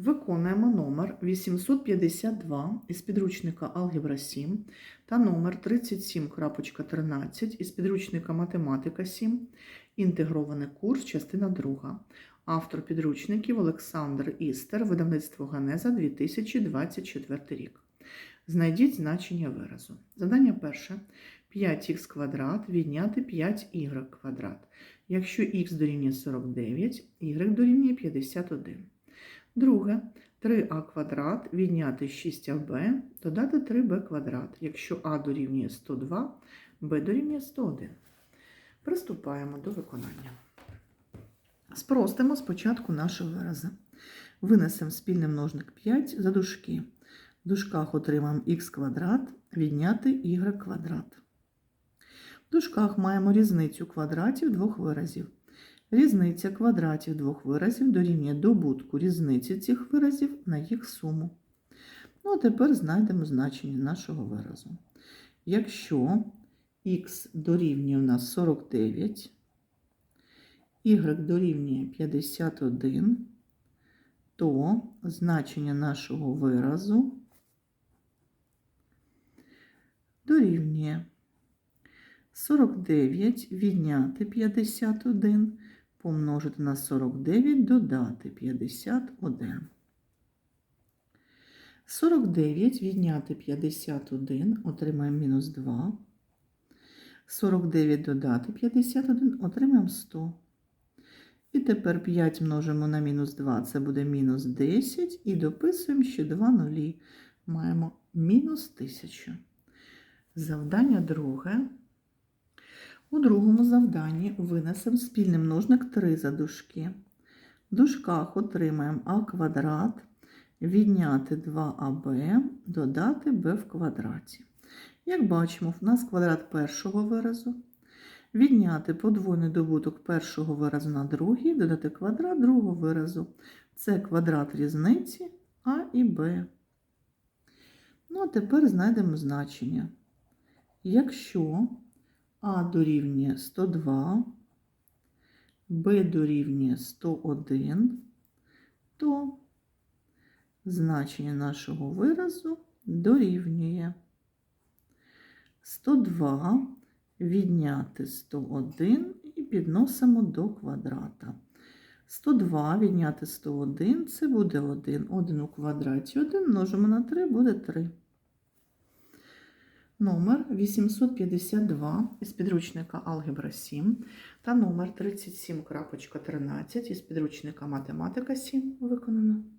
Виконуємо номер 852 із підручника Алгебра 7 та номер 37.13 із підручника Математика 7. Інтегрований курс, частина 2. Автор підручників Олександр Істер, видавництво Ганеза 2024 рік. Знайдіть значення виразу. Задання перше. 5х квадрат відняти 5y квадрат. Якщо х дорівнює 49, y дорівнює 51. Друге. 3а квадрат відняти 6аб, додати 3b квадрат. Якщо а дорівнює 102, b дорівнює 101. Приступаємо до виконання. Спростимо спочатку нашого вирази. Винесемо спільний множник 5 за дужки. В дужках отримаємо х квадрат відняти y квадрат. В дужках маємо різницю квадратів двох виразів. Різниця квадратів двох виразів дорівнює добутку різниці цих виразів на їх суму. Ну, а тепер знайдемо значення нашого виразу. Якщо х дорівнює у нас 49, y дорівнює 51, то значення нашого виразу дорівнює 49 відняти 51, помножити на 49, додати 51. 49 відняти 51 отримаємо мінус 2. 49 додати 51 отримаємо 100. І тепер 5 множимо на мінус 2, це буде мінус 10. І дописуємо ще 2 нулі. Маємо мінус 1000. Завдання друге. У другому завданні винесемо спільний множник 3 за дужки. В дужках отримаємо а квадрат, відняти 2аб, додати b в квадраті. Як бачимо, в нас квадрат першого виразу. Відняти подвойний добуток першого виразу на другий, додати квадрат другого виразу. Це квадрат різниці а і b. Ну, а тепер знайдемо значення. Якщо а дорівнює 102, Б дорівнює 101, то значення нашого виразу дорівнює 102 відняти 101 і підносимо до квадрата. 102 відняти 101 це буде 1. 1 у квадраті 1 множимо на 3 буде 3. Номер 852 із підручника Алгебра 7 та номер 37.13 із підручника Математика 7 виконано.